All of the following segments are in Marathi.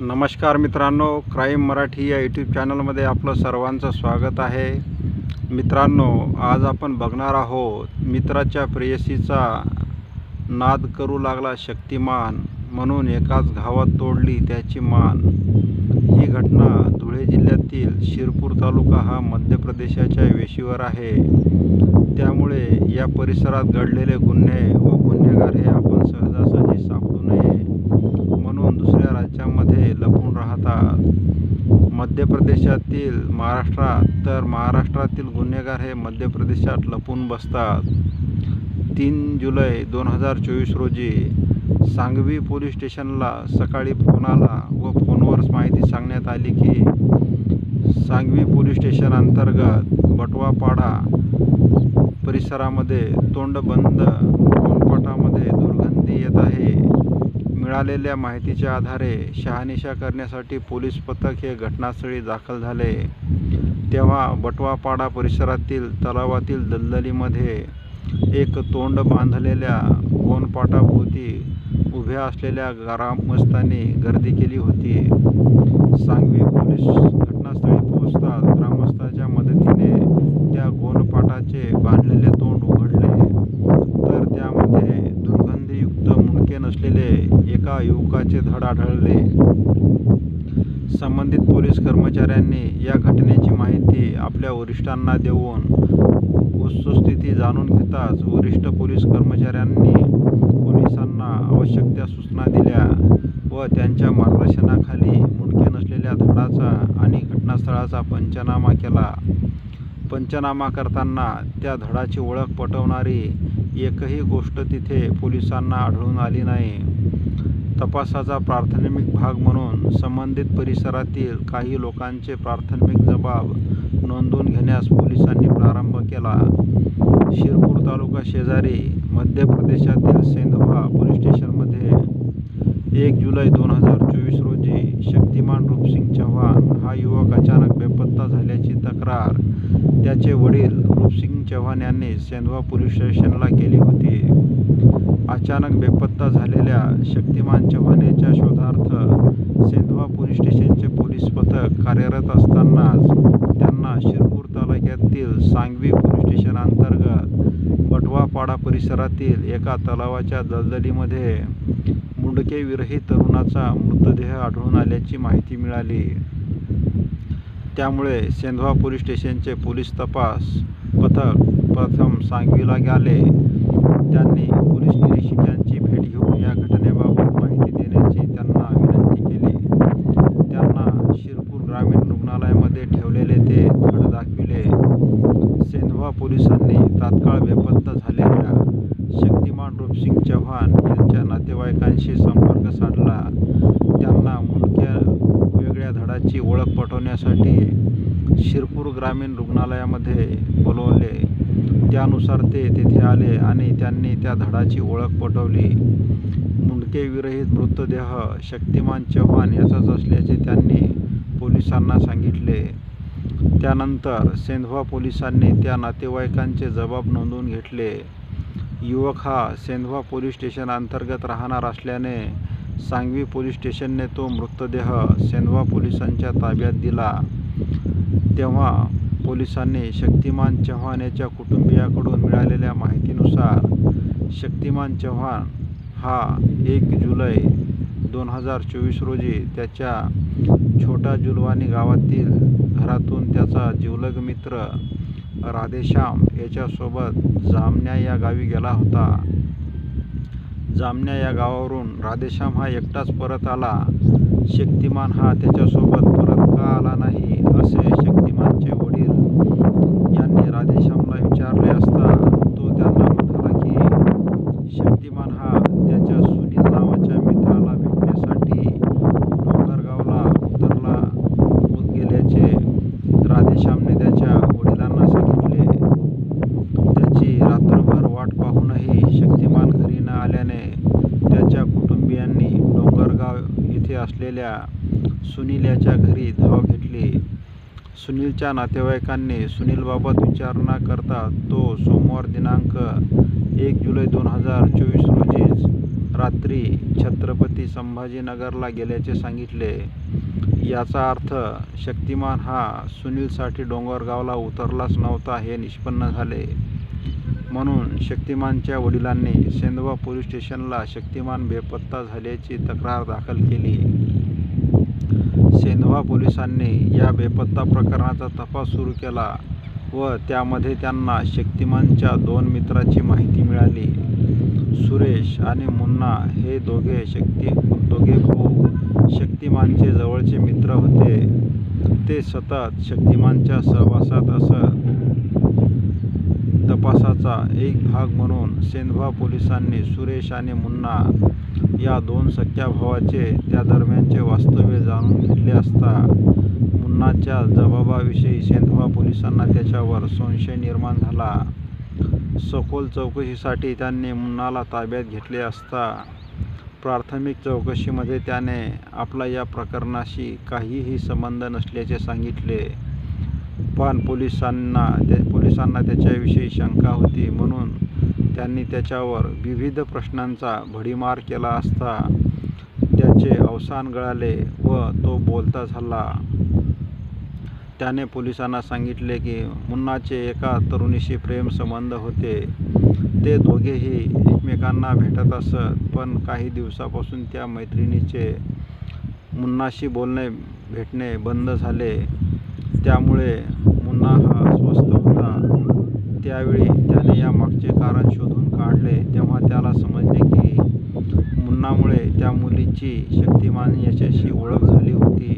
नमस्कार मित्रांनो क्राईम मराठी या यूट्यूब चॅनलमध्ये आपलं सर्वांचं स्वागत आहे. मित्रांनो आज आपण बघणार आहोत मित्राच्या प्रेयसीचा नाद करू लागला शक्तिमान म्हणून एकाच घावात तोडली त्याची मान. ही घटना धुळे जिल्ह्यातील शिरपूर तालुका हा मध्य प्रदेशाच्या वेशीवर आहे. त्यामुळे या परिसरात घडलेले गुन्हे व गुन्हेगार हे आपण सहजासहजी सापडू नये. म्हणून दुसऱ्या राज्यामध्ये लपून राहतात मध्य प्रदेशातील महाराष्ट्रात तर महाराष्ट्रातील गुन्हेगार हे मध्य प्रदेशात लपून बसतात. तीन जुलै दोन हजार चोवीस रोजी सांगवी पोलीस स्टेशनला सकाळी फोन आला व फोनवरच माहिती सांगण्यात आली की सांगवी पोलीस स्टेशन अंतर्गत बटवापाडा परिसरामध्ये तोंडबंद गोनपाटामध्ये दुर्गंधी येत आहे. मिळालेल्या माहितीच्या आधारे शहानिशा करण्यासाठी पोलीस पथक हे घटनास्थळी दाखल झाले. तेव्हा बटवापाडा परिसरातील तलावातील दलदलीमध्ये एक तोंड बांधलेल्या गोनपाटाभोवती उभ्या असलेल्या ग्रामस्थांनी गर्दी केली होती. सांगवी पोलीस घटनास्थळी पोहोचताच ग्रामस्थाच्या मदतीने त्या गोनपाटाचे बांधलेले तोंड उघडले तर त्यामध्ये दुर्गंधीयुक्त नसलेले एका युवकाचे धड आढळले. संबंधित पोलीस कर्मचाऱ्यांनी या घटनेची माहिती आपल्या वरिष्ठांना देऊन वस्तुस्थिती जाणून घेताच वरिष्ठ पोलीस कर्मचाऱ्यांनी पोलिसांना आवश्यक त्या सूचना दिल्या व त्यांच्या मार्गदर्शनाखाली मुंडके नसलेल्या धडाचा आणि घटनास्थळाचा पंचनामा केला. पंचनामा करताना त्या धडाची ओळख पटवणारी एकही गोष्ट तिथे पोलिसांना आढळून आली नाही. तपासाचा प्राथमिक भाग म्हणून संबंधित परिसरातील काही लोकांचे प्राथमिक जबाब नोंदवून घेण्यास पोलिसांनी प्रारंभ केला. शिरपूर तालुका शेजारी मध्य प्रदेशातील सेंधवा पोलीस स्टेशनमध्ये एक जुलै दोन हजार चोवीस रोजी शक्तिमान रूपसिंग चव्हाण हा युवक अचानक बेपत्ता झाल्याची तक्रार. त्याचे वडील रूपसिंग चव्हाण यांनी सेंधवा पोलीस स्टेशनला केली होती. अचानक बेपत्ता झालेल्या शक्तिमान चव्हाण याच्या शोधार्थ सेंधवा पोलीस स्टेशनचे पोलीस पथक कार्यरत असतानाच त्यांना शिरपूर तालुक्यातील सांगवी पोलीस स्टेशन अंतर्गत बटवापाडा परिसरातील एका तलावाच्या दलदलीमध्ये मुंडकेविरही तरुणाचा मृतदेह आढळून आल्याची माहिती मिळाली. त्यामुळे सेंधवा पोलीस स्टेशनचे पोलीस तपास पथक प्रथम सांगवीला गेले. त्यांनी पोलीस निरीक्षकांची भेट घेऊन या घटनेबाबत माहिती देण्याची त्यांना विनंती केली. त्यांना शिरपूर ग्रामीण रुग्णालयामध्ये ठेवलेले ते धड दाखविले. सेंधवा पोलिसांनी तात्काळ बेपत्ता झालेल्या शक्तिमान रूपसिंग चव्हाण यांच्या नातेवाईकांशी संपर्क साधला. त्यांना मुंडक्या वेगळ्या धडाची ओळख पटवण्यासाठी शिरपूर ग्रामीण रुग्णालयामध्ये बोलवले. त्यानुसार ते तेथे आले आणि त्यांनी त्या धडाची ओळख पटवली. मुंडकेविरहित मृतदेह शक्तिमान चव्हाण याचाच असल्याचे त्यांनी पोलिसांना सांगितले. त्यानंतर सेंधवा पोलिसांनी त्या नातेवाईकांचे जबाब नोंदवून घेतले. युवक हा सेंधवा पोलीस स्टेशन अंतर्गत राहणार असल्याने सांगवी पोलीस स्टेशनने तो मृतदेह सेंधवा पोलिसांच्या ताब्यात दिला. तेव्हा पोलिसांनी शक्तिमान चव्हाण याच्या कुटुंबियाकडून मिळालेल्या माहितीनुसार शक्तिमान चव्हाण हा एक जुलै दोन हजार चोवीस रोजी त्याच्या छोटा जुलवानी गावातील घरातून त्याचा जिवलग मित्र राधेश्याम याच्यासोबत जामण्या या गावी गेला होता. जामण्या या गावावरून राधेश्याम हा एकटाच परत आला. शक्तिमान हा त्याच्यासोबत परत का आला नाही असे शक्तिमानचे वडील यांनी राधेश्यामला विचारले असता तो त्यांना म्हणाला की शक्तिमान हा त्याच्या सुनील नावाच्या मित्राला भेटण्यासाठी डोंगरगावला उतरला गेल्याचे राधेश्यामने त्याच्या वडिलांना सांगितले त्याची रात्रभर वाट पाहूनही शक्तिमान घरी न आल्याने त्याच्या कुटुंबियांनी डोंगरगाव येथे असलेल्या सुनील याच्या घरी धाव घेतली. सुनीलच्या नातेवाईकांनी सुनीलबाबत विचारणा करता तो सोमवार दिनांक एक जुलै दोन हजार चोवीस रोजीच रात्री छत्रपती संभाजीनगरला गेल्याचे सांगितले. याचा अर्थ शक्तिमान हा सुनीलसाठी डोंगरगावला उतरलाच नव्हता हे निष्पन्न झाले. म्हणून शक्तिमानच्या वडिलांनी सेंधवा पोलीस स्टेशनला शक्तिमान बेपत्ता झाल्याची तक्रार दाखल केली. सेंधवा पोलिसांनी या बेपत्ता प्रकरणाचा तपास सुरू केला व त्यामध्ये त्यांना शक्तिमानच्या दोन मित्राची माहिती मिळाली. सुरेश आणि मुन्ना हे दोघे शक्ती दोघे भाऊ शक्तिमानचे जवळचे मित्र होते. ते सतत शक्तिमानच्या सहवासात असत. तपासाचा एक भाग म्हणून सेंधवा पोलिसांनी सुरेश आणि मुन्ना या दोन सख्या भावाचे त्या दरम्यानचे वास्तव्य जाणून घेतले असता मुन्नाच्या जबाबाविषयी सेंधवा पोलिसांना त्याच्यावर संशय निर्माण झाला. सखोल चौकशीसाठी त्यांनी मुन्नाला ताब्यात घेतले असता प्राथमिक चौकशीमध्ये त्याने आपला या प्रकरणाशी काहीही संबंध नसल्याचे सांगितले. पण पोलिसांना ते पोलिसांना त्याच्याविषयी शंका होती. म्हणून त्यांनी त्याच्यावर विविध प्रश्नांचा भडीमार केला असता त्याचे अवसान गळाले व तो बोलता झाला. त्याने पोलिसांना सांगितले की मुन्नाचे एका तरुणीशी प्रेमसंबंध होते. ते दोघेही एकमेकांना भेटत असत पण काही दिवसापासून त्या मैत्रिणीचे मुन्नाशी बोलणे भेटणे बंद झाले. त्यामुळे मुन्ना हा अस्वस्थ होता. त्यावेळी त्याने या मागचे कारण शोधून काढले. तेव्हा त्याला समजले की मुन्नामुळे त्या मुलीची शक्तिमान याच्याशी ओळख झाली होती.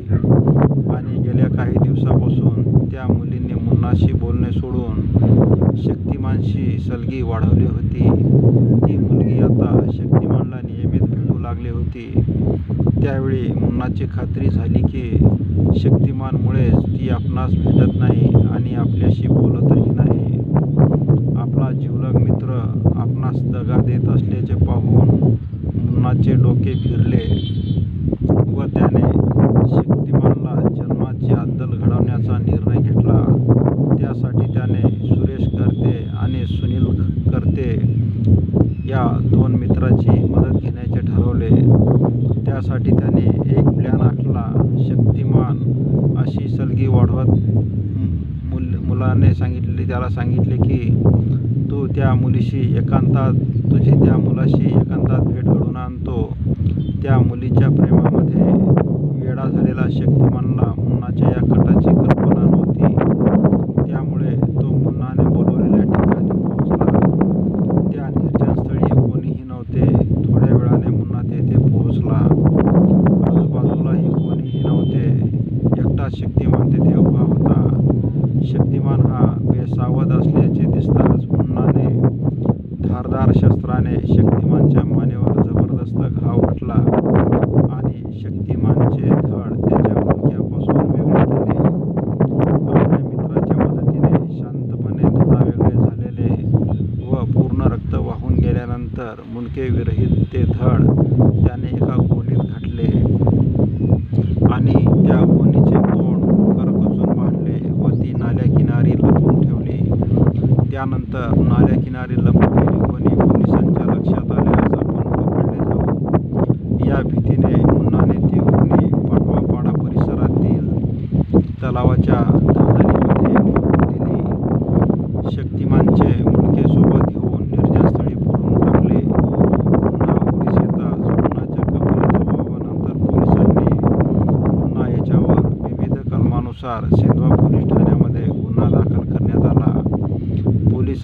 आणि गेल्या काही दिवसापासून त्या मुलींनी मुन्नाशी बोलणे सोडून शक्तिमानशी सलगी वाढवली होती. ती मुलगी आता शक्तिमानला नियमित भेटू लागली होती. त्यावेळी मुन्नाची खात्री झाली की शक्तिमानमुळेच ती आपणास भेटत नाही आणि आपल्याशी बोलतही नाही. आपला जिवलग मित्र आपणास दगा देत असल्याचे पाहून मुन्नाचे डोके फिरले व त्याने शक्तिमानला जन्माची अद्दल घडवण्याचा निर्णय घेतला त्यासाठी त्याने सुरेश करते आणि सुनील करते या दोन मित्राची मदत घेण्याचे ठरवले. त्यासाठी त्याने एक प्लॅन आखला. शक्तिमान अशी सलगी वाढवत मुल मुलाने सांगितले त्याला सांगितले की तू त्या मुलीशी एकांतात तुझी त्या मुलाशी एकांतात भेट घडून आणतो. त्या मुलीच्या प्रेमामध्ये वेडा झालेला शक्तिमानला मुन्नाच्या या कटाची कल्पना नव्हती त्यामुळे तो मुन्नाने बोलवलेल्या ठिकाणी पोहोचला त्या निर्जन स्थळी कोणीही नव्हते थोड्या वेळाने मुन्ना तेथे पोहोचला आजूबाजूलाही कोणीही नव्हते एकटाच शक्तिमान तेथे उभा होता शक्तिमान हा सावध असल्याचे दिसताच मुन्नाने धारदार शस्त्राने शक्तिमानच्या मानेवर जबरदस्त घाव घातला आणि शक्तिमानचे धड त्याच्या मुख्यापासून वेगळे झाले. आपल्या मित्राच्या मदतीने शांतपणे धडा वेगळे झालेले व पूर्ण रक्त वाहून गेल्यानंतर मुंडके विरहित ते धड त्यानंतर नाल्याकिनारी लपवलेली गोणी पोलिसांच्या लक्षात